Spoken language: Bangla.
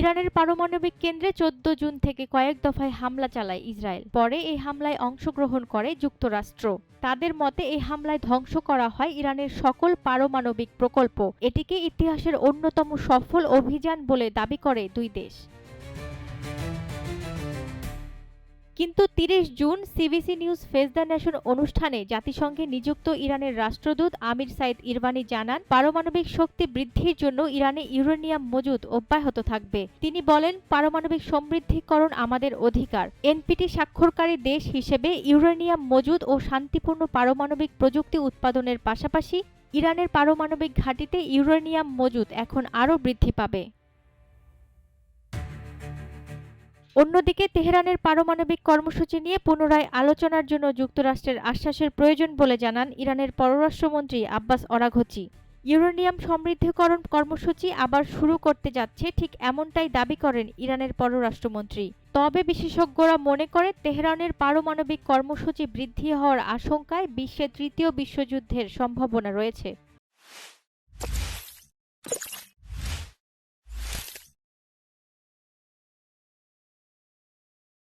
ইরানের পারমাণবিক কেন্দ্রে চোদ্দ জুন থেকে কয়েক দফায় হামলা চালায় ইসরায়েল। পরে এই হামলায় অংশগ্রহণ করে যুক্তরাষ্ট্র। তাদের মতে, এই হামলায় ধ্বংস করা হয় ইরানের সকল পারমাণবিক প্রকল্প। এটিকে ইতিহাসের অন্যতম সফল অভিযান বলে দাবি করে দুই দেশ। কিন্তু তিরিশ June CBC News Face the Nation অনুষ্ঠানে জাতিসংঘে নিযুক্ত ইরানের রাষ্ট্রদূত আমির সাইদ ইরবানি জানান, পারমাণবিক শক্তি বৃদ্ধির জন্য ইরানে ইউরেনিয়াম মজুদ অব্যাহত থাকবে। তিনি বলেন, পারমাণবিক সমৃদ্ধিকরণ আমাদের অধিকার। এনপিটি স্বাক্ষরকারী দেশ হিসেবে ইউরেনিয়াম মজুদ ও শান্তিপূর্ণ পারমাণবিক প্রযুক্তি উৎপাদনের পাশাপাশি ইরানের পারমাণবিক ঘাঁটিতে ইউরেনিয়াম মজুদ এখন আরও বৃদ্ধি পাবে। অন্যদিকে তেহরানের পারমাণবিক কর্মসূচি নিয়ে পুনরায় আলোচনার জন্য যুক্তরাষ্ট্রের আশ্বাসের প্রয়োজন বলে জানান ইরানের পররাষ্ট্রমন্ত্রী আব্বাস অরাঘচি। ইউরেনিয়াম সমৃদ্ধিকরণ কর্মসূচি আবার শুরু করতে যাচ্ছে, ঠিক এমনটাই দাবি করেন ইরানের পররাষ্ট্রমন্ত্রী। তবে বিশেষজ্ঞরা মনে করে তেহরানের পারমাণবিক কর্মসূচি বৃদ্ধি হওয়ার আশঙ্কায় বিশ্বে তৃতীয় বিশ্বযুদ্ধের সম্ভাবনা রয়েছে।